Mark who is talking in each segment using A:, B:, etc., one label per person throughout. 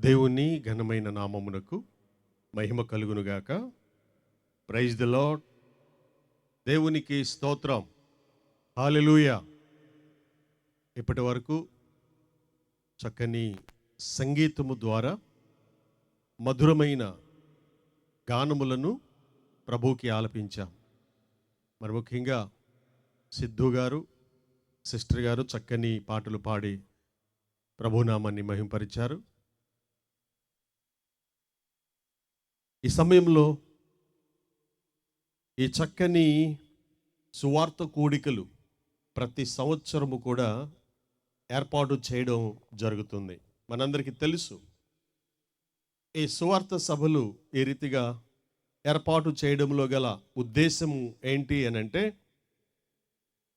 A: దేవుని ఘనమైన నామమునకు మహిమ కలుగునుగాక. ప్రైజ్ ద లాడ్ దేవునికి స్తోత్రం. హాలెలూయ ఇప్పటి వరకు చక్కని సంగీతము ద్వారా మధురమైన గానములను ప్రభువుకి ఆలపించాం. మరి ముఖ్యంగా సిద్ధు గారు సిస్టర్ గారు చక్కని పాటలు పాడి ప్రభునామాన్ని మహింపరిచారు. ఈ సమయంలో ఈ చక్కని సువార్త కూడికలు ప్రతి సంవత్సరము కూడా ఏర్పాటు చేయడం జరుగుతుంది. మనందరికీ తెలుసు ఈ సువార్త సభలు ఈ రీతిగా ఏర్పాటు చేయడంలో గల ఉద్దేశం ఏంటి అని అంటే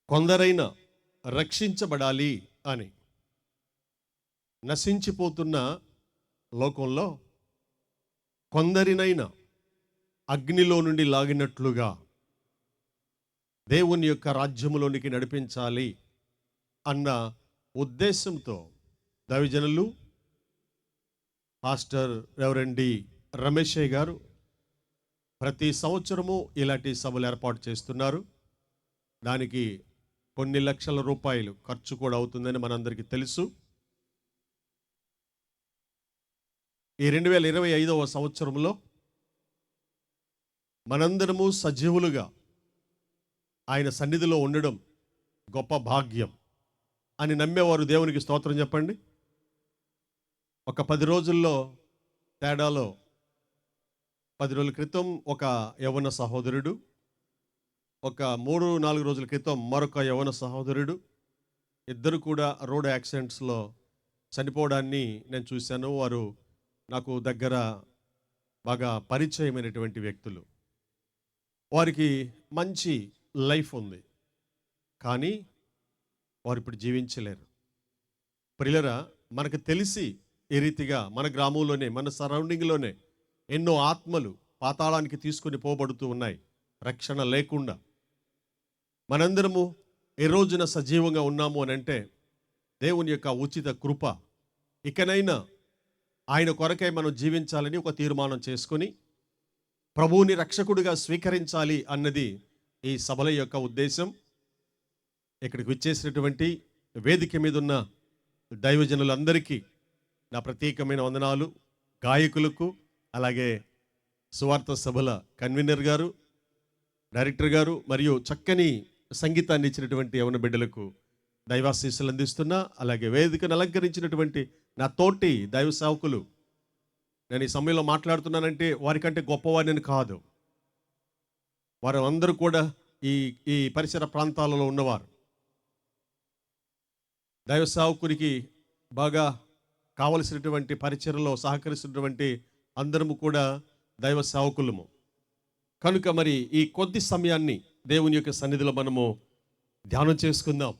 A: కొందరైనా రక్షించబడాలి అని నశించిపోతున్న లోకంలో కొందరినైనా అగ్నిలో నుండి లాగినట్లుగా దేవుని యొక్క రాజ్యములోనికి నడిపించాలి అన్న ఉద్దేశంతో దైవజనులు పాస్టర్ రెవరెండి రమేశయ్య గారు ప్రతి సంవత్సరము ఇలాంటి సభలు ఏర్పాటు చేస్తున్నారు. దానికి కొన్ని లక్షల రూపాయలు ఖర్చు కూడా అవుతుందని మనందరికీ తెలుసు. ఈ రెండు వేల ఇరవై ఐదవ సంవత్సరంలో మనందరము సజీవులుగా ఆయన సన్నిధిలో ఉండడం గొప్ప భాగ్యం అని నమ్మేవారు. దేవునికి స్తోత్రం చెప్పండి. ఒక పది రోజుల్లో తేడాలో పది రోజుల క్రితం ఒక యవన సహోదరుడు ఒక మూడు నాలుగు రోజుల క్రితం మరొక యవన సహోదరుడు ఇద్దరు కూడా రోడ్ యాక్సిడెంట్స్లో చనిపోవడాన్ని నేను చూశాను. వారు నాకు దగ్గర బాగా పరిచయమైనటువంటి వ్యక్తులు. వారికి మంచి లైఫ్ ఉంది. కానీ వారు ఇప్పుడు జీవించలేరు. ప్రియులరా మనకు తెలిసి ఈ రీతిగా మన గ్రామంలోనే మన సరౌండింగ్లోనే ఎన్నో ఆత్మలు పాతాళానికి తీసుకొని పోబడుతూ ఉన్నాయి. రక్షణ లేకుండా. మనందరము ఏ రోజున సజీవంగా ఉన్నాము అని అంటే దేవుని యొక్క ఉచిత కృప ఇకనైనా ఆయన కొరకై మనం జీవించాలని ఒక తీర్మానం చేసుకొని ప్రభువుని రక్షకుడిగా స్వీకరించాలి అన్నది ఈ సభల యొక్క ఉద్దేశం. ఇక్కడికి వచ్చేసినటువంటి వేదిక మీద ఉన్న దైవజనులందరికీ నా ప్రత్యేకమైన వందనాలు. గాయకులకు అలాగే సువార్త సభల కన్వీనర్ గారు డైరెక్టర్ గారు మరియు చక్కని సంగీతాన్ని ఇచ్చినటువంటి యవన బిడ్డలకు దైవాశీస్సులు అందిస్తున్నా అలాగే వేదికను అలంకరించినటువంటి నా తోటి దైవ సేవకులు. నేను ఈ సమయంలో మాట్లాడుతున్నానంటే వారికంటే గొప్పవాడిని కాదు. వారు అందరూ కూడా ఈ ఈ పరిసర ప్రాంతాలలో ఉన్నవారు. దైవ సేవకునికి బాగా కావలసినటువంటి పరిచయలో సహకరిస్తున్నటువంటి అందరము కూడా దైవ సేవకులము. కనుక మరి ఈ కొద్ది సమయాన్ని దేవుని యొక్క సన్నిధిలో మనము ధ్యానం చేసుకుందాం.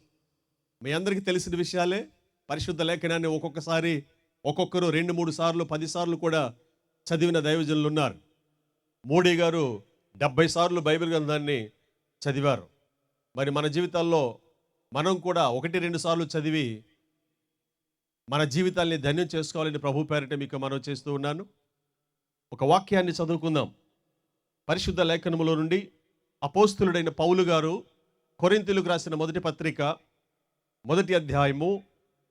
A: మీ అందరికీ తెలిసిన విషయాలే. పరిశుద్ధ లేఖనాన్ని ఒక్కొక్కసారి ఒక్కొక్కరు రెండు మూడు సార్లు పది సార్లు కూడా చదివిన దైవజనులు ఉన్నారు. మోడీ గారు డెబ్బై సార్లు బైబిల్ గ్రంథాన్ని చదివారు. మరి మన జీవితాల్లో మనం కూడా ఒకటి రెండు సార్లు చదివి మన జీవితాల్ని ధన్యం చేసుకోవాలని ప్రభు పేరిట మీకు మనం చేస్తూ ఉన్నాను. ఒక వాక్యాన్ని చదువుకుందాం. పరిశుద్ధ లేఖనములో నుండి అపోస్తులుడైన పౌలు గారు కొరింతలకు రాసిన మొదటి పత్రిక మొదటి అధ్యాయము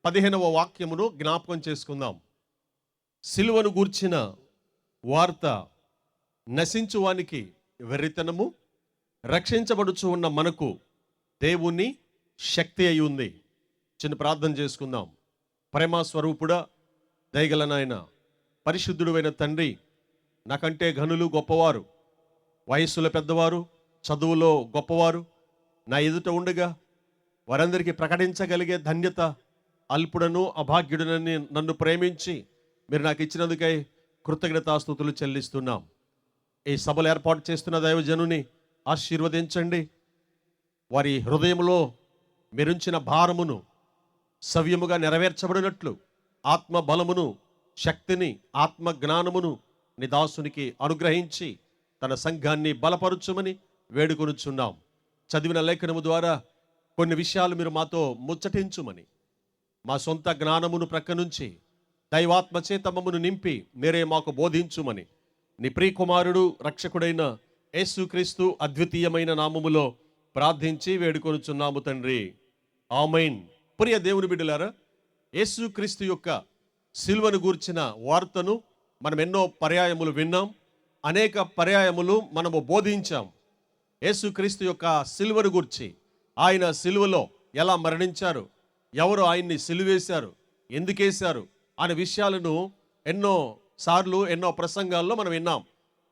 A: పదిహేనవ వాక్యమును జ్ఞాపకం చేసుకుందాం. సిలువను గూర్చిన వార్త నశించువానికి వెర్రితనము రక్షించబడుచు ఉన్న మనకు దేవుని శక్తి అయి ఉంది. చిన్న ప్రార్థన చేసుకుందాం. ప్రేమ స్వరూపుడ దయగల నాయన పరిశుద్ధుడువైన తండ్రి నాకంటే ఘనులు గొప్పవారు వయస్సులో పెద్దవారు చదువులో గొప్పవారు నా ఎదుట ఉండగా వారందరికీ ప్రకటించగలిగే ధన్యత అల్పుడను అభాగ్యుడనని నన్ను ప్రేమించి మీరు నాకు ఇచ్చినందుకై కృతజ్ఞతాస్థుతులు చెల్లిస్తున్నాం. ఈ సభలు ఏర్పాటు చేస్తున్న దైవజనుని ఆశీర్వదించండి. వారి హృదయంలో మెరుంచిన భారమును సవ్యముగా నెరవేర్చబడినట్లు ఆత్మ బలమును శక్తిని ఆత్మ జ్ఞానమును నిదాసునికి అనుగ్రహించి తన సంఘాన్ని బలపరుచుమని వేడుకొనుచున్నాం. చదివిన లేఖనము ద్వారా కొన్ని విషయాలు మీరు మాతో ముచ్చటించుమని. మా సొంత జ్ఞానమును ప్రక్కనుంచి దైవాత్మ చేతమమును నింపి మీరే మాకు బోధించుమని. నీ ప్రియకుమారుడు రక్షకుడైన యేసుక్రీస్తు అద్వితీయమైన నామములో ప్రార్థించి వేడుకొనుచున్నాము తండ్రి. ఆమెన్. ప్రియ దేవుని బిడ్డలారా యేసుక్రీస్తు యొక్క సిల్వను గూర్చిన వార్తను మనం ఎన్నో పర్యాయములు విన్నాం. అనేక పర్యాయములు మనము బోధించాం. యేసుక్రీస్తు యొక్క సిల్వను గూర్చి ఆయన సిలువలో ఎలా మరణించారు? ఎవరు ఆయన్ని సిలువేశారు? ఎందుకేశారు? అనే విషయాలను ఎన్నో సార్లు ఎన్నో ప్రసంగాల్లో మనం విన్నాం.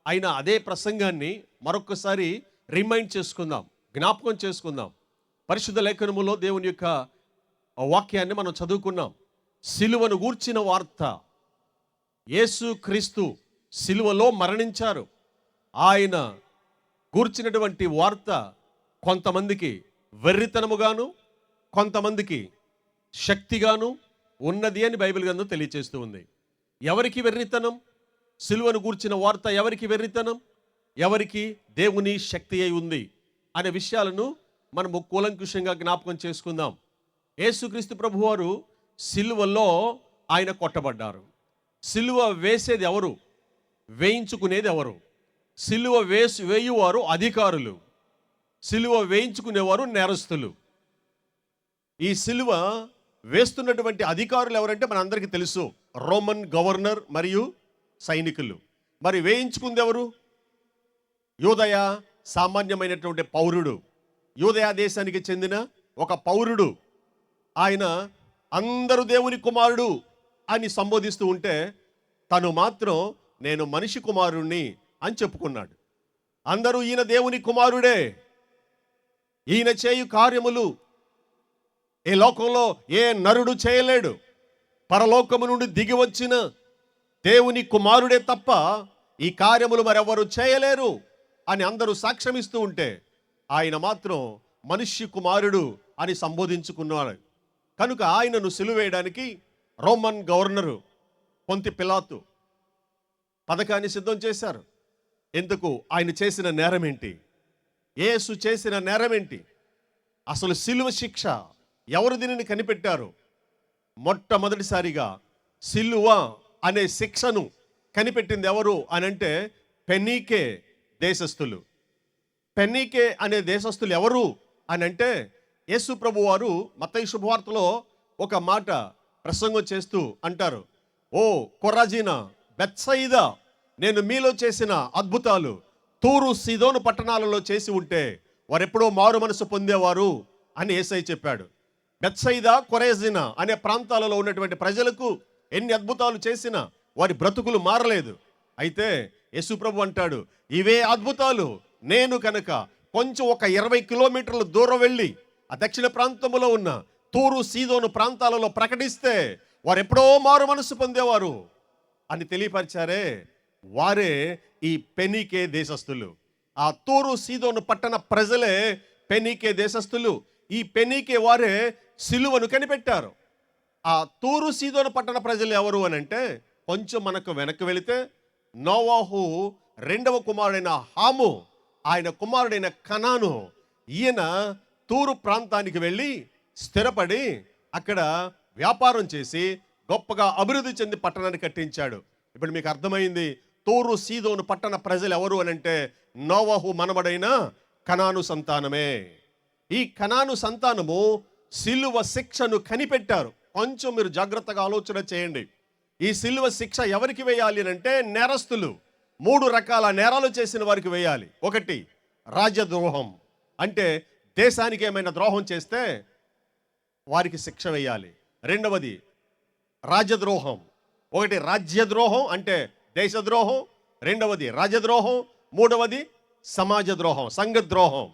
A: అయినా అదే ప్రసంగాన్ని మరొకసారి రిమైండ్ చేసుకుందాం జ్ఞాపకం చేసుకుందాం. పరిశుద్ధ లేఖనములో దేవుని యొక్క వాక్యాన్ని మనం చదువుకున్నాం. సిలువను గూర్చిన వార్త. యేసు క్రీస్తు సిలువలో మరణించారు. ఆయన గూర్చినటువంటి వార్త కొంతమందికి వెర్రితనముగాను కొంతమందికి శక్తిగాను ఉన్నది అని బైబిల్ గ్రంథం తెలియచేస్తూ ఉంది. ఎవరికి వెర్రితనం? సిలువను గూర్చిన వార్త ఎవరికి వెర్రితనం? ఎవరికి దేవుని శక్తి అయి ఉంది అనే విషయాలను మనము కూలంకుషంగా జ్ఞాపకం చేసుకుందాం. యేసుక్రీస్తు ప్రభువారు సిలువలో ఆయన కొట్టబడ్డారు. సిలువ వేసేది ఎవరు? వేయించుకునేది ఎవరు? సిలువ వేసి వేయువారు అధికారులు. సిలువ వేయించుకునేవారు నేరస్తులు. ఈ సిలువ వేస్తున్నటువంటి అధికారులు ఎవరంటే మనందరికీ తెలుసు. రోమన్ గవర్నర్ మరియు సైనికులు. మరి వేయించుకుంది ఎవరు? యూదయ సామాన్యమైనటువంటి పౌరుడు. యూదయ దేశానికి చెందిన ఒక పౌరుడు. ఆయన అందరూ దేవుని కుమారుడు అని సంబోధిస్తూ ఉంటే తను మాత్రం నేను మనిషి కుమారుణ్ణి అని చెప్పుకున్నాడు. అందరూ ఈయన దేవుని కుమారుడే. ఈయన చేయు కార్యములు ఈ లోకంలో ఏ నరుడు చేయలేడు. పరలోకము నుండి దిగి వచ్చిన దేవుని కుమారుడే తప్ప ఈ కార్యములు మరెవరు చేయలేరు అని అందరూ సాక్ష్యమిస్తూ ఉంటే ఆయన మాత్రం మనిషి కుమారుడు అని సంబోధించుకున్నాడు కనుక ఆయనను సిలువేయడానికి రోమన్ గవర్నరు పొంతి పిలాతు పథకాన్ని సిద్ధం చేశారు. ఎందుకు? ఆయన చేసిన నేరం ఏంటి యేసు చేసిన నేరం ఏంటి అసలు సిలువ శిక్ష ఎవరు దీనిని కనిపెట్టారు? మొట్టమొదటిసారిగా సిలువ అనే శిక్షను కనిపెట్టింది ఎవరు అని అంటే పెన్నీకే దేశస్థులు. పెన్నీకే అనే దేశస్థులు ఎవరు అని అంటే యేసు ప్రభు వారు మత్తయి శుభవార్తలో ఒక మాట ప్రసంగం చేస్తూ అంటారు. ఓ కొర్రాజీనా బెత్సయిదా నేను మీలో చేసిన అద్భుతాలు తూరు సిదోను పట్టణాలలో చేసి ఉంటే వారెప్పుడో మారు మనసు పొందేవారు అని ఏసై చెప్పాడు. బెత్సైదా కొరేజినా అనే ప్రాంతాలలో ఉన్నటువంటి ప్రజలకు ఎన్ని అద్భుతాలు చేసినా వారి బ్రతుకులు మారలేదు. అయితే యశుప్రభు అంటాడు ఇవే అద్భుతాలు. నేను కనుక కొంచెం ఒక ఇరవై కిలోమీటర్ల దూరం వెళ్ళి ఆ దక్షిణ ప్రాంతంలో ఉన్న తూరు సీదోను ప్రాంతాలలో ప్రకటిస్తే వారు ఎప్పుడో మారు మనసు పొందేవారు. అని తెలియపరిచారే. వారే ఈ పెనీకే దేశస్థులు. ఆ తూరు సీదోను పట్టణ ప్రజలే పెనీకే దేశస్థులు. ఈ పెనీకే వారే సిలువను కనిపెట్టారు. ఆ తూరు సీదోను పట్టణ ప్రజలు ఎవరు అని అంటే కొంచెం మనకు వెనక్కి వెళితే నోవాహు రెండవ కుమారుడైన హాము ఆయన కుమారుడైన కనాను. ఈయన తూరు ప్రాంతానికి వెళ్ళి స్థిరపడి అక్కడ వ్యాపారం చేసి గొప్పగా అభివృద్ధి చెంది పట్టణాన్ని కట్టించాడు. ఇప్పుడు మీకు అర్థమైంది తూరు సీదోను పట్టణ ప్రజలు ఎవరు అని అంటే నోవహు మనవడైన కనాను సంతానమే. ఈ కనాను సంతానము సిలువ శిక్షను కనిపెట్టారు. కొంచెం మీరు జాగ్రత్తగా ఆలోచన చేయండి. ఈ సిలువ శిక్ష ఎవరికి వేయాలి అని అంటే నేరస్తులు. మూడు రకాల నేరాలు చేసిన వారికి వేయాలి. ఒకటి రాజద్రోహం. అంటే దేశానికి ఏమైనా ద్రోహం చేస్తే వారికి శిక్ష వేయాలి. రెండవది రాజద్రోహం. ఒకటి రాజ్యద్రోహం అంటే దేశద్రోహం రెండవది రాజద్రోహం మూడవది సమాజ ద్రోహం సంఘద్రోహం.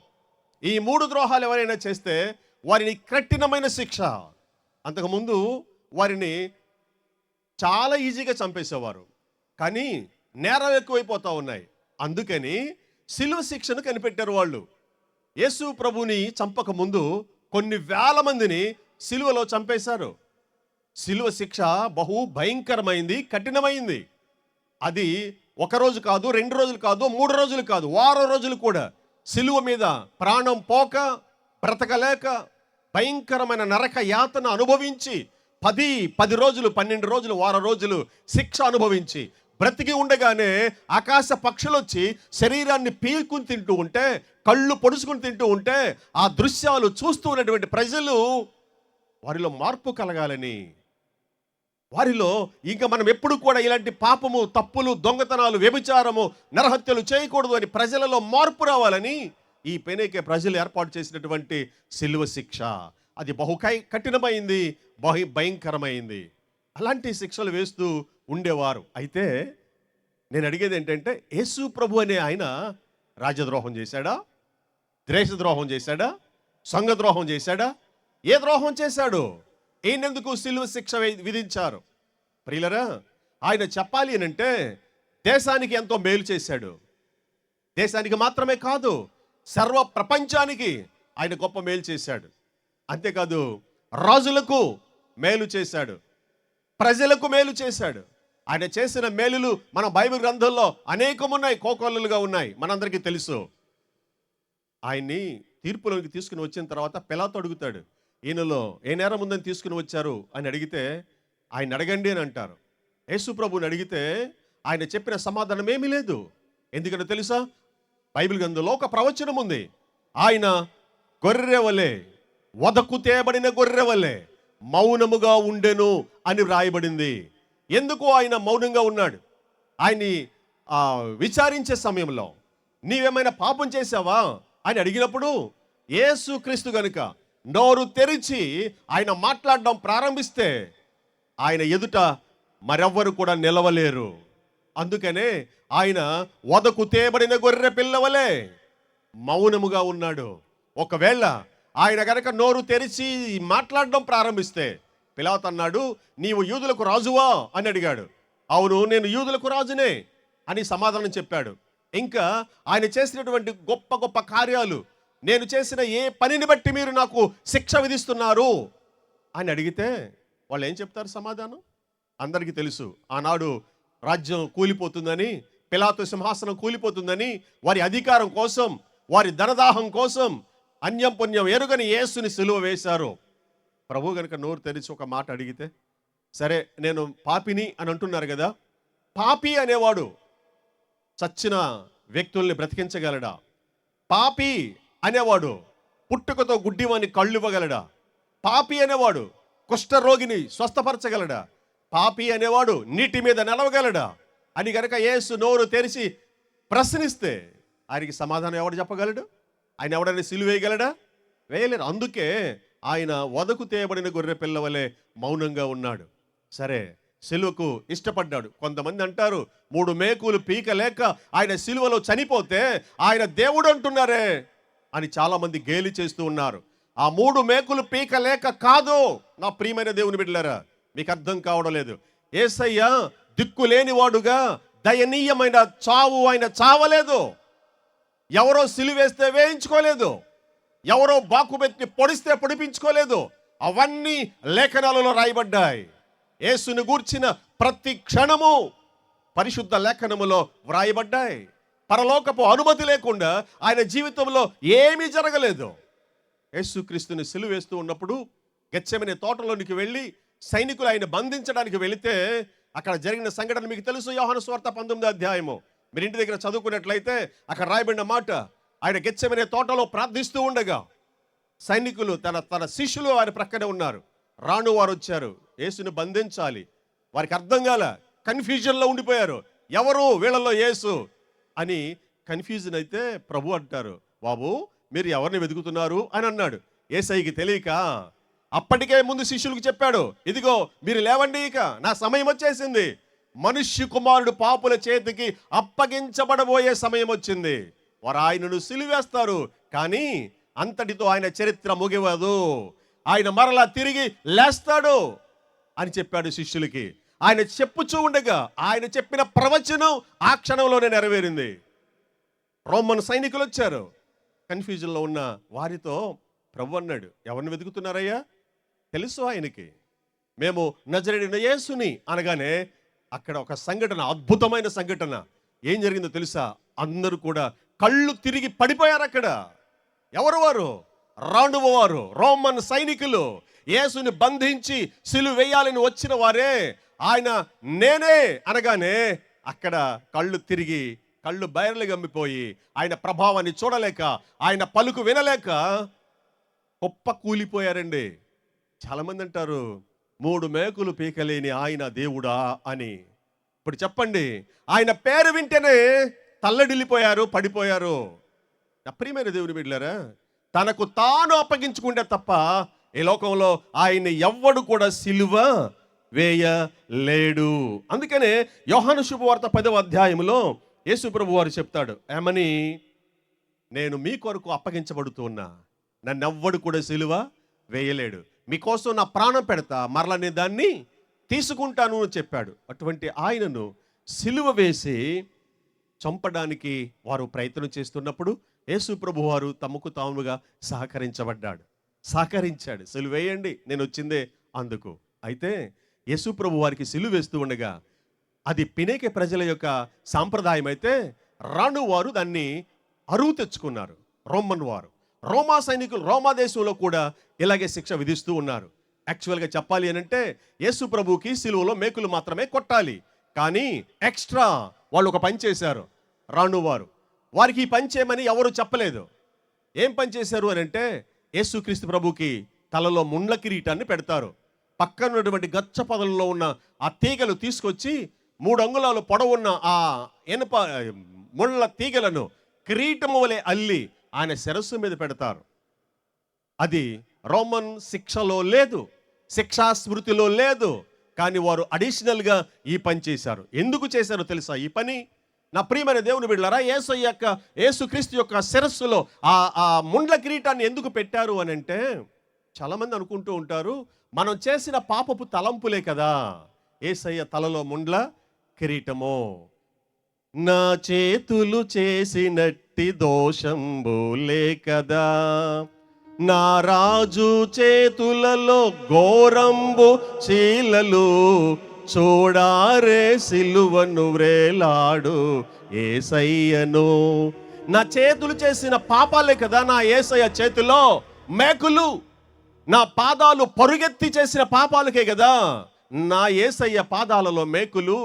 A: ఈ మూడు ద్రోహాలు ఎవరైనా చేస్తే వారిని కఠినమైన శిక్ష. అంతకుముందు వారిని చాలా ఈజీగా చంపేసేవారు. కానీ నేరాలు ఎక్కువైపోతూ ఉన్నాయి. అందుకని సిలువ శిక్షను కనిపెట్టారు వాళ్ళు. యేసు ప్రభుని చంపక ముందు కొన్ని వేల మందిని సిలువలో చంపేశారు. సిలువ శిక్ష బహు భయంకరమైంది కఠినమైంది. అది ఒక రోజు కాదు రెండు రోజులు కాదు మూడు రోజులు కాదు వారం రోజులు కూడా. సిలువ మీద ప్రాణం పోక బ్రతకలేక భయంకరమైన నరక యాతన అనుభవించి పది పది రోజులు పన్నెండు రోజులు వారం రోజులు శిక్ష అనుభవించి బ్రతికి ఉండగానే ఆకాశ పక్షులు వచ్చి శరీరాన్ని పీల్కుని తింటూ ఉంటే కళ్ళు పొడుచుకుని తింటూ ఉంటే ఆ దృశ్యాలు చూస్తూ ఉన్నటువంటి ప్రజలు వారిలో మార్పు కలగాలని వారిలో ఇంకా మనం ఎప్పుడు కూడా ఇలాంటి పాపము తప్పులు దొంగతనాలు వ్యభిచారము నరహత్యలు చేయకూడదు అని ప్రజలలో మార్పు రావాలని ఈ పెనేకే ప్రజలు ఏర్పాటు చేసినటువంటి సిల్వ శిక్ష. అది బహు కఠినమైంది బహు భయంకరమైంది. అలాంటి శిక్షలు వేస్తూ ఉండేవారు. అయితే నేను అడిగేది ఏంటంటే యేసు ప్రభు అనే ఆయన రాజద్రోహం చేశాడా? ద్వేషద్రోహం చేశాడా? సంఘద్రోహం చేశాడా? ఏ ద్రోహం చేశాడు? ఈయనెందుకు సిలువ శిక్ష విధించారు? ప్రియులరా ఆయన చెప్పాలి అని అంటే దేశానికి ఎంతో మేలు చేశాడు. దేశానికి మాత్రమే కాదు సర్వ ప్రపంచానికి ఆయన గొప్ప మేలు చేశాడు. అంతేకాదు రాజులకు మేలు చేశాడు. ప్రజలకు మేలు చేశాడు. ఆయన చేసిన మేలులు మన బైబిల్ గ్రంథంలో అనేకమున్నాయి కోకొల్లలుగా ఉన్నాయి. మనందరికీ తెలుసు. ఆయన్ని తీర్పులోకి తీసుకుని వచ్చిన తర్వాత పిలాతో అడుగుతాడు ఈయనలో ఏ నేరం ఉందని తీసుకుని వచ్చారు అని అడిగితే ఆయన అడగండి అని అంటారు. యేసు ప్రభుని అడిగితే ఆయన చెప్పిన సమాధానం ఏమీ లేదు. ఎందుకంటే తెలుసా? బైబిల్ గ్రంథంలో ఒక ప్రవచనం ఉంది. ఆయన గొర్రెవలే వదకు తేబడిన గొర్రె వలె మౌనముగా ఉండెను అని వ్రాయబడింది. ఎందుకు ఆయన మౌనంగా ఉన్నాడు? ఆయన్ని విచారించే సమయంలో నీవేమైనా పాపం చేశావా? అని అడిగినప్పుడు యేసు క్రీస్తు గనుక నోరు తెరిచి ఆయన మాట్లాడడం ప్రారంభిస్తే ఆయన ఎదుట మరెవ్వరు కూడా నిలవలేరు. అందుకనే ఆయన వదకు తేబడిన గొర్రె పిల్లవలే మౌనముగా ఉన్నాడు. ఒకవేళ ఆయన గనక నోరు తెరిచి మాట్లాడడం ప్రారంభిస్తే పిలాత్ అన్నాడు నీవు యూదులకు రాజువా? అని అడిగాడు. అవును నేను యూదులకు రాజునే అని సమాధానం చెప్పాడు. ఇంకా ఆయన చేసినటువంటి గొప్ప గొప్ప కార్యాలు నేను చేసిన ఏ పనిని బట్టి మీరు నాకు శిక్ష విధిస్తున్నారు? అని అడిగితే వాళ్ళు ఏం చెప్తారు సమాధానం? అందరికీ తెలుసు ఆనాడు రాజ్యం కూలిపోతుందని పిలాతు సింహాసనం కూలిపోతుందని వారి అధికారం కోసం వారి ధనదాహం కోసం అన్యం పుణ్యం ఎరుగని యేసుని సిలువ వేశారు. ప్రభు గనుక నోరు తెరిచి ఒక మాట అడిగితే సరే నేను పాపిని అని అంటున్నారు కదా పాపి అనేవాడు చచ్చిన వ్యక్తుల్ని బ్రతికించగలడా? పాపి అనేవాడు పుట్టుకతో గుడ్డివాని కళ్ళు ఇవ్వగలడా పాపి అనేవాడు కుష్ఠరోగిని స్వస్థపరచగలడా? పాపి అనేవాడు నీటి మీద నడవగలడా? అని గనక యేసు నోరు తెరిచి ప్రశ్నిస్తే ఆయనకి సమాధానం ఎవడు చెప్పగలడు? ఆయన ఎవడైనా సిలువ వేయగలడా వేయలేరు. అందుకే ఆయన వదకు తేయబడిన గొర్రె పిల్లవలే మౌనంగా ఉన్నాడు. సరే సిలువకు ఇష్టపడ్డాడు. కొంతమంది అంటారు మూడు మేకులు పీకలేక ఆయన సిలువలో చనిపోతే ఆయన దేవుడు అంటున్నారే. అని చాలామంది గేలి చేస్తూ ఉన్నారు. ఆ మూడు మేకులు పీకలేక కాదు. నా ప్రియమైన దేవుని బిడ్డలారా మీకు అర్థం కావడం లేదు. ఏసయ్య దిక్కులేనివాడుగా దయనీయమైన చావు ఆయన చావలేదు. ఎవరో సిలివేస్తే వేయించుకోలేదు. ఎవరో బాకుబెట్టి పొడిస్తే పొడిపించుకోలేదు. అవన్నీ లేఖనాలలో రాయబడ్డాయి. యేసుని గూర్చిన ప్రతి క్షణము పరిశుద్ధ లేఖనములో వ్రాయబడ్డాయి. పరలోకపు అనుమతి లేకుండా ఆయన జీవితంలో ఏమీ జరగలేదు. యేసుక్రీస్తుని సిలువేస్తూ ఉన్నప్పుడు గెచ్చమనే తోటలోనికి వెళ్ళి సైనికులు ఆయన బంధించడానికి వెళితే అక్కడ జరిగిన సంఘటన మీకు తెలుసు యోహన స్వార్థ పంతొమ్మిది అధ్యాయము. మీరు ఇంటి దగ్గర చదువుకున్నట్లయితే అక్కడ రాయబడిన మాట ఆయన గెచ్చమనే తోటలో ప్రార్థిస్తూ ఉండగా సైనికులు తన తన శిష్యులు ఆయన ప్రక్కనే ఉన్నారు. రాను వారు వచ్చారు. యేసుని బంధించాలి. వారికి అర్థం కాల కన్ఫ్యూజన్లో ఉండిపోయారు. ఎవరు? వీళ్ళలో యేసు. అని కన్ఫ్యూజన్ అయితే ప్రభు అంటారు. బాబు మీరు ఎవరిని వెతుకుతున్నారు? అని అన్నాడు. ఏసైకి తెలియక అప్పటికే ముందు శిష్యులకు చెప్పాడు ఇదిగో మీరు లేవండి ఇక నా సమయం వచ్చేసింది. మనుష్య కుమారుడు పాపుల చేతికి అప్పగించబడబోయే సమయం వచ్చింది. వారు ఆయనను సిలివేస్తారు కానీ అంతటితో ఆయన చరిత్ర ముగివదు. ఆయన మరలా తిరిగి లేస్తాడు అని చెప్పాడు శిష్యులకి. ఆయన చెప్పుచూ ఉండగా ఆయన చెప్పిన ప్రవచనం ఆ క్షణంలోనే నెరవేరింది. రోమన్ సైనికులు వచ్చారు కన్ఫ్యూజన్లో ఉన్న వారితో ప్రభు అన్నాడు ఎవరిని వెతుకుతున్నారయ్యా? తెలుసు ఆయనకి. మేము నజరేడిన యేసుని అనగానే అక్కడ ఒక సంఘటన అద్భుతమైన సంఘటన. ఏం జరిగిందో తెలుసా? అందరూ కూడా కళ్ళు తిరిగి పడిపోయారు అక్కడ. ఎవరు వారు? రాణువ వారు. రోమన్ సైనికులు. యేసుని బంధించి సిలువ వేయాలని వచ్చిన వారే. ఆయన నేనే అనగానే అక్కడ కళ్ళు తిరిగి కళ్ళు బయర్లు గమ్మిపోయి ఆయన ప్రభావాన్ని చూడలేక ఆయన పలుకు వినలేక గొప్ప కూలిపోయారండి. చాలామంది అంటారు మూడు మేకులు పీకలేని ఆయన దేవుడా అని. ఇప్పుడు చెప్పండి ఆయన పేరు వింటేనే తల్లడిల్లిపోయారు పడిపోయారు. నా ప్రియమైన దేవుని బిడ్డలారా తనకు తాను అప్పగించుకుంటే తప్ప ఈ లోకంలో ఆయన ఎవ్వడు కూడా సిలువ వేయలేడు. అందుకనే యోహాను శుభవార్త పదవ అధ్యాయంలో యేసుప్రభు వారు చెప్తాడు ఏమని? నేను మీ కొరకు అప్పగించబడుతున్నా. నన్నెవ్వడు కూడా సిలువ వేయలేడు. మీకోసం నా ప్రాణం పెడతా మరలా నేను దాన్ని తీసుకుంటాను అని చెప్పాడు. అటువంటి ఆయనను సిలువ వేసి చంపడానికి వారు ప్రయత్నం చేస్తున్నప్పుడు యేసు ప్రభు వారు తమకు తాముగా సహకరించబడ్డాడు. సహకరించాడు. సిలువ వేయండి నేను వచ్చిందే అందుకు. అయితే యేసు ప్రభు వారికి సిలువ వేస్తూ ఉండగా అది పినేకే ప్రజల యొక్క సాంప్రదాయం అయితే రాను వారు దాన్ని అరువు తెచ్చుకున్నారు. రోమన్ వారు. రోమా సైనికులు రోమా దేశంలో కూడా ఇలాగే శిక్ష విధిస్తూ ఉన్నారు. యాక్చువల్గా చెప్పాలి అని అంటే యేసు ప్రభుకి సిలువలో మేకులు మాత్రమే కొట్టాలి. కానీ ఎక్స్ట్రా వాళ్ళు ఒక పని చేశారు. రాను వారు. వారికి ఈ పని చేయమని ఎవరు చెప్పలేదు. ఏం పని చేశారు అని అంటే యేసుక్రీస్తు ప్రభుకి తలలో ముండ్ల కిరీటాన్ని పెడతారు. పక్కన ఉన్నటువంటి గచ్చ పొదలలో ఉన్న ఆ తీగలు తీసుకొచ్చి మూడు అంగుళాలు పొడవున్న ఆ ఎనప ముళ్ళ తీగలను కిరీటము వలె అల్లి ఆయన శిరస్సు మీద పెడతారు. అది రోమన్ శిక్షలో లేదు శిక్షా స్మృతిలో లేదు కానీ వారు అడిషనల్గా ఈ పని చేశారు. ఎందుకు చేశారో తెలుసా? ఈ పని నా ప్రియమైన దేవుని బిడ్డలారా యేసు యొక్క యేసుక్రీస్తు యొక్క శిరస్సులో ఆ ఆ ముండ్ల కిరీటాన్ని ఎందుకు పెట్టారు అని అంటే చాలామంది అనుకుంటూ ఉంటారు మనం చేసిన పాపపు తలంపులే కదా. ఏసయ్య తలలో ముండ్ల కిరీటము. నా చేతులు చేసినట్టి దోషంబులే కదా. నా రాజు చేతులలో ఘోరంబు చీలలు. చూడారే సిలువను వ్రేలాడు ఏసయ్యను. నా చేతులు చేసిన పాపాలే కదా నా ఏసయ్య చేతిలో మేకులు. నా పాదాలు పరుగెత్తి చేసిన పాపాలకే కదా. నా ఏసయ్య పాదాలలో మేకులు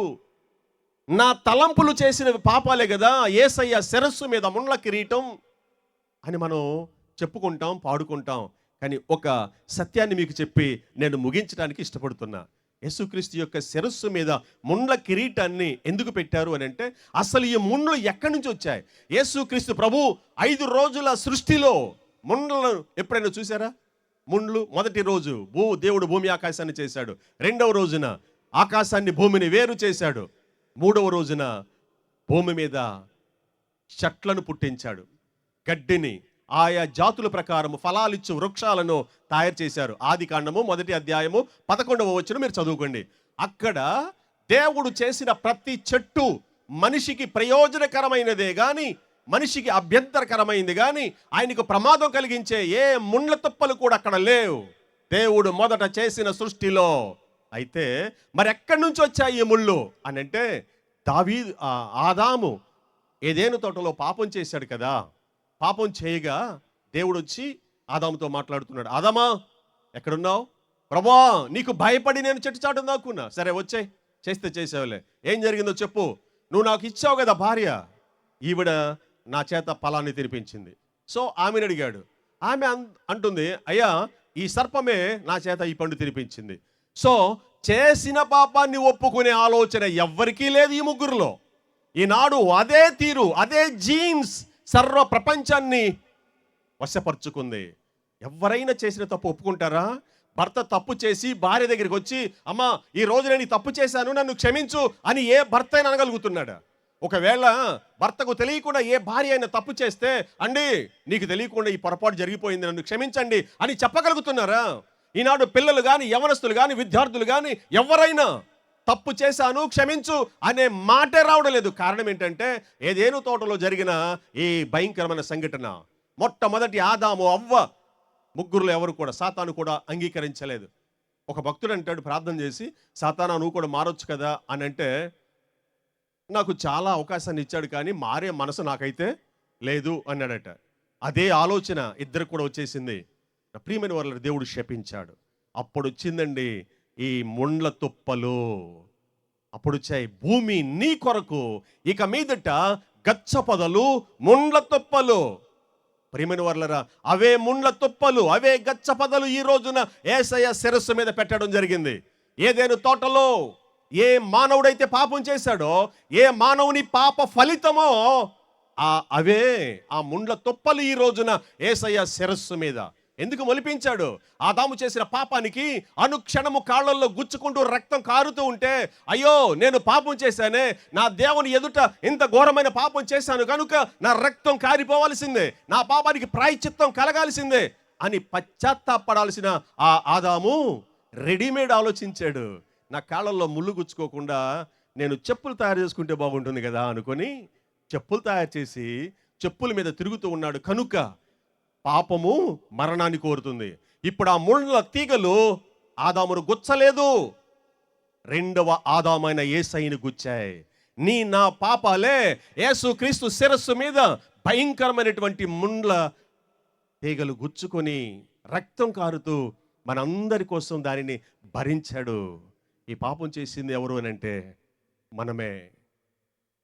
A: నా తలంపులు చేసిన పాపాలే కదా. ఏసయ్య శిరస్సు మీద ముండ్ల కిరీటం అని మనం చెప్పుకుంటాం పాడుకుంటాం. కానీ ఒక సత్యాన్ని మీకు చెప్పి నేను ముగించడానికి ఇష్టపడుతున్నా. యేసుక్రీస్తు యొక్క శిరస్సు మీద ముండ్ల కిరీటాన్ని ఎందుకు పెట్టారు అని అంటే అసలు ఈ ముండ్లు ఎక్కడి నుంచి వచ్చాయి? యేసుక్రీస్తు ప్రభు ఐదు రోజుల సృష్టిలో ముండ్లను ఎప్పుడైనా చూసారా ముండ్లు మొదటి రోజు భూ దేవుడు భూమి ఆకాశాన్ని చేశాడు. రెండవ రోజున ఆకాశాన్ని భూమిని వేరు చేశాడు. మూడవ రోజున భూమి మీద చెట్లను పుట్టించాడు. గడ్డిని ఆయా జాతుల ప్రకారం ఫలాలిచ్చు వృక్షాలను తయారు చేశారు. ఆది కాండము మొదటి అధ్యాయము పదకొండవ వచ్చిన మీరు చదువుకోండి. అక్కడ దేవుడు చేసిన ప్రతి చెట్టు మనిషికి ప్రయోజనకరమైనదే కానీ మనిషికి అభ్యంతరకరమైంది కానీ ఆయనకు ప్రమాదం కలిగించే ఏ ముండ్ల తుప్పలు కూడా అక్కడ లేవు. దేవుడు మొదట చేసిన సృష్టిలో. అయితే మరి ఎక్కడి నుంచి వచ్చాయి ఈ ముళ్ళు? అని అంటే దావీ ఆదాము ఏదేను తోటలో పాపం చేశాడు కదా. పాపం చేయగా దేవుడు వచ్చి ఆదాముతో మాట్లాడుతున్నాడు. ఆదామా ఎక్కడున్నావు? ప్రభా నీకు భయపడి నేను చెట్టు చాటు దాక్కున్నా. సరే వచ్చాయి. చేస్తే చేసావులే ఏం జరిగిందో చెప్పు. నువ్వు నాకు ఇచ్చావు కదా భార్య. ఈవిడ నా చేత ఫలాన్ని తినిపించింది. సో ఆమెను అడిగాడు. ఆమె అన్- అంటుంది అయ్యా ఈ సర్పమే నా చేత ఈ పండు తినిపించింది. సో చేసిన పాపాన్ని ఒప్పుకునే ఆలోచన ఎవ్వరికీ లేదు ఈ ముగ్గురులో. ఈనాడు అదే తీరు అదే జీన్స్ సర్వ ప్రపంచాన్ని వశపరుచుకుంది. ఎవరైనా చేసిన తప్పు ఒప్పుకుంటారా? భర్త తప్పు చేసి భార్య దగ్గరికి వచ్చి అమ్మా ఈ రోజు నేను తప్పు చేశాను నన్ను క్షమించు అని ఏ భర్త అయినా అనగలుగుతున్నాడు? ఒకవేళ భర్తకు తెలియకుండా ఏ భార్య అయినా తప్పు చేస్తే అండి నీకు తెలియకుండా ఈ పొరపాటు జరిగిపోయింది నన్ను క్షమించండి అని చెప్పగలుగుతున్నారా? ఈనాడు పిల్లలు కానీ యవనస్తులు కానీ విద్యార్థులు కానీ ఎవరైనా తప్పు చేశాను క్షమించు అనే మాటే రావడం లేదు. కారణం ఏంటంటే ఏదేను తోటలో జరిగిన ఈ భయంకరమైన సంఘటన. మొట్టమొదటి ఆదాము అవ్వ ముగ్గురులో ఎవరు కూడా సాతాను కూడా అంగీకరించలేదు. ఒక భక్తుడు అంటాడు ప్రార్థన చేసి సాతానా నువ్వు కూడా మారొచ్చు కదా అని అంటే నాకు చాలా అవకాశాన్ని ఇచ్చాడు కానీ మారే మనసు నాకైతే లేదు అన్నాడట. అదే ఆలోచన ఇద్దరు కూడా వచ్చేసింది. ప్రియమైన వాళ్ళ దేవుడు శపించాడు. అప్పుడు వచ్చిందండి ఈ ముండ్ల తుప్పలు. అప్పుడు వచ్చాయి భూమి నీ కొరకు. ఇక మీదట గచ్చ పొదలు ముండ్ల తుప్పలు. ప్రియమైన వర్లరా అవే ముండ్ల తుప్పలు అవే గచ్చ పొదలు ఈ రోజున ఏసయ్య శిరస్సు మీద పెట్టడం జరిగింది. ఏదేను తోటలో? ఏ మానవుడైతే పాపం చేశాడో ఏ మానవుని పాప ఫలితమో ఆ అవే ఆ ముండ్ల తుప్పలు ఈ రోజున ఏసయ్య శిరస్సు మీద. ఎందుకు మొలిపించాడు? ఆదాము చేసిన పాపానికి అనుక్షణము కాళ్ళల్లో గుచ్చుకుంటూ రక్తం కారుతూ ఉంటే అయ్యో నేను పాపం చేశానే నా దేవుని ఎదుట ఇంత ఘోరమైన పాపం చేశాను కనుక నా రక్తం కారిపోవాల్సిందే నా పాపానికి ప్రాయచిత్తం కలగాల్సిందే అని పశ్చాత్తాపడాల్సిన ఆ ఆదాము రెడీమేడ్ ఆలోచించాడు. నా కాళ్ళల్లో ముళ్ళు గుచ్చుకోకుండా నేను చెప్పులు తయారు చేసుకుంటే బాగుంటుంది కదా అనుకొని చెప్పులు తయారు చేసి చెప్పుల మీద తిరుగుతూ ఉన్నాడు. కనుక పాపము మరణాన్ని కోరుతుంది. ఇప్పుడు ఆ ముళ్ళ తీగలు ఆదామును గుచ్చలేదు. రెండవ ఆదామైన ఏసైని గుచ్చాయి. నీ నా పాపాలే యేసు క్రీస్తు శిరస్సు మీద భయంకరమైనటువంటి ముండ్ల తీగలు గుచ్చుకొని రక్తం కారుతూ మనందరి కోసం దానిని భరించాడు. ఈ పాపం చేసింది ఎవరు అని అంటే మనమే.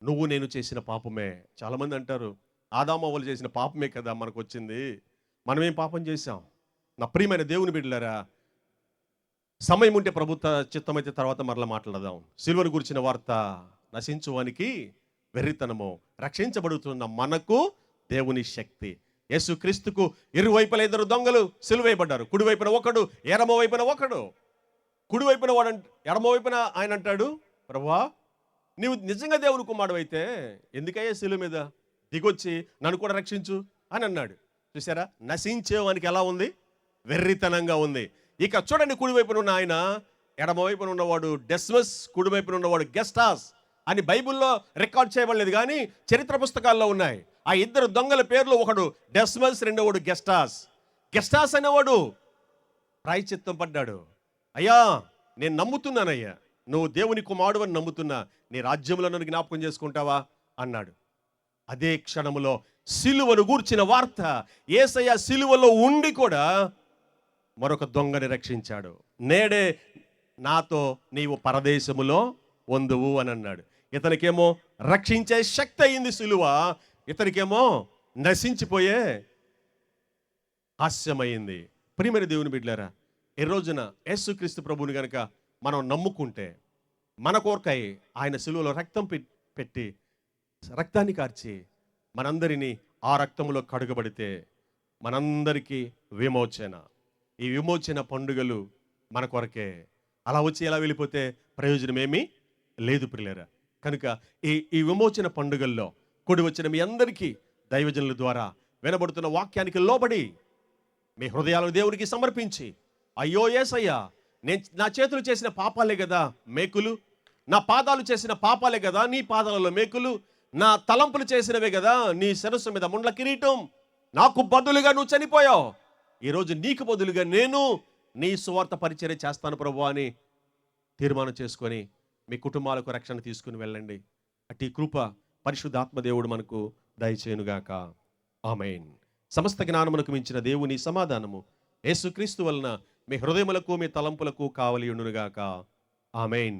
A: నువ్వు నేను చేసిన పాపమే. చాలామంది అంటారు ఆదామవ్వలు చేసిన పాపమే కదా మనకు వచ్చింది మనమేం పాపం చేసాం నా ప్రియమైన దేవుని బిడ్డలారా సమయం ఉంటే ప్రభుత్వ చిత్తమైతే తర్వాత మరలా మాట్లాడదాం. సిల్వర్ గురించిన వార్త నశించువానికి వెర్రితనము. రక్షించబడుతున్న మనకు దేవుని శక్తి. యేసు క్రీస్తుకు ఇరువైపుల ఇద్దరు దొంగలు సిలువైపడ్డారు. కుడివైపున ఒకడు ఎడమ వైపున ఒకడు. కుడివైపున వాడు అంట- ఎడమ వైపున ఆయన అంటాడు ప్రభా నీవు నిజంగా దేవుని కుమారుడు అయితే ఎందుకయ్యా శిలువ మీద దిగొచ్చి నన్ను కూడా రక్షించు? అని అన్నాడు. చూసారా నశించేవానికి ఎలా ఉంది? వెర్రితనంగా ఉంది. ఇక చూడండి కుడివైపున ఉన్న ఆయన ఎడమవైపున ఉన్నవాడు డెస్మస్ కుడివైపున ఉన్నవాడు గెస్టాస్ అని బైబిల్లో రికార్డ్ చేయబడలేదు కానీ చరిత్ర పుస్తకాల్లో ఉన్నాయి. ఆ ఇద్దరు దొంగల పేర్లు ఒకడు డెస్మస్ రెండవడు గెస్టాస్. గెస్టాస్ అనేవాడు ప్రాయచిత్తం పడ్డాడు. అయ్యా నేను నమ్ముతున్నానయ్యా. నువ్వు దేవుని కుమారుడు అని నమ్ముతున్నా. నీ రాజ్యంలో నన్ను జ్ఞాపకం చేసుకుంటావా? అన్నాడు. అదే క్షణములో సిలువను గూర్చిన వార్త ఏసయ్య సిలువలో ఉండి కూడా మరొక దొంగని రక్షించాడు. నేడే నాతో నీవు పరదేశములో వందువు అని అన్నాడు. ఇతనికేమో రక్షించే శక్తి అయింది సిలువ. ఇతనికేమో నశించిపోయే హాస్యమైంది ప్రియమైన దేవుని బిడ్డారా ఈ రోజున యేసుక్రీస్తు ప్రభుని గనక మనం నమ్ముకుంటే మన కోరకై ఆయన సిలువలో రక్తం పెట్టి రక్తాన్ని కార్చి మనందరినీ ఆ రక్తంలో కడుగబడితే మనందరికీ విమోచన. ఈ విమోచన పండుగలు మన కొరకే. అలా వచ్చి ఎలా వెళ్ళిపోతే ప్రయోజనమేమీ లేదు ప్రియులరా. కనుక ఈ ఈ విమోచన పండుగల్లో కూడి వచ్చిన మీ అందరికీ దైవజనుల ద్వారా వినబడుతున్న వాక్యానికి లోబడి మీ హృదయాలను దేవునికి సమర్పించి అయ్యో ఏసయ్యా నేను నా చేతులు చేసిన పాపాలే కదా మేకులు నా పాదాలు చేసిన పాపాలే కదా నీ పాదాలలో మేకులు నా తలంపులు చేసినవే కదా నీ శిరస్సు మీద ముండ్ల కిరీటం. నాకు బదులుగా నువ్వు చనిపోయావు. ఈరోజు నీకు బదులుగా నేను నీ సువార్త పరిచర్య చేస్తాను ప్రభు అని తీర్మానం చేసుకొని మీ కుటుంబాలకు రక్షణ తీసుకుని వెళ్ళండి. అట్టి కృప పరిశుద్ధాత్మ దేవుడు మనకు దయచేయునుగాక. ఆమెన్. సమస్త జ్ఞానమునకు మించిన దేవుని సమాధానము యేసుక్రీస్తు వలన మీ హృదయములకు మీ తలంపులకు కావలి ఉండునుగాక ఆమెన్.